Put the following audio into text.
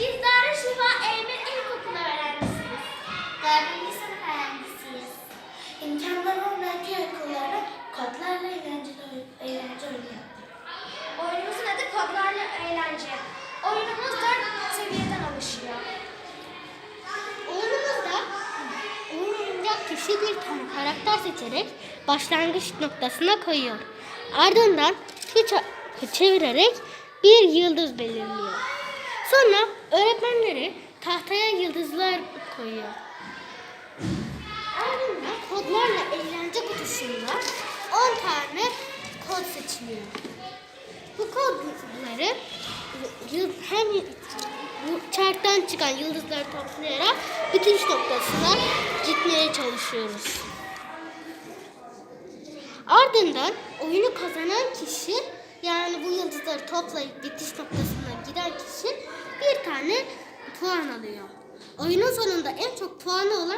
Biz Darüşşifa Eymir İlkokulu öğrencisiyiz. Dördüncü sınıf öğrencisiyiz. İmkanları olmayan köy okulları kodlarla eğlenceli eğlence oyunu yaptık. Oyunumuzun adı Kodlarla Eğlence. Oyunumuz dört seviyeden oluşuyor. Oyunumuzda oynayacak kişi bir tane karakter seçerek başlangıç noktasına koyuyor. Ardından tuşa çevirerek bir yıldız belirliyor. Sonra öğretmenleri tahtaya yıldızlar koyuyor. Ardından kodlarla eğlence kutusunda 10 tane kod seçiliyor. Bu kodları hem bu çarktan çıkan yıldızları toplayarak bitiş noktasına gitmeye çalışıyoruz. Ardından oyunu kazanan kişi yani bu yıldızları toplayıp bitiş noktasına giden kişi tane puan alıyor. Oyunun sonunda en çok puanı olan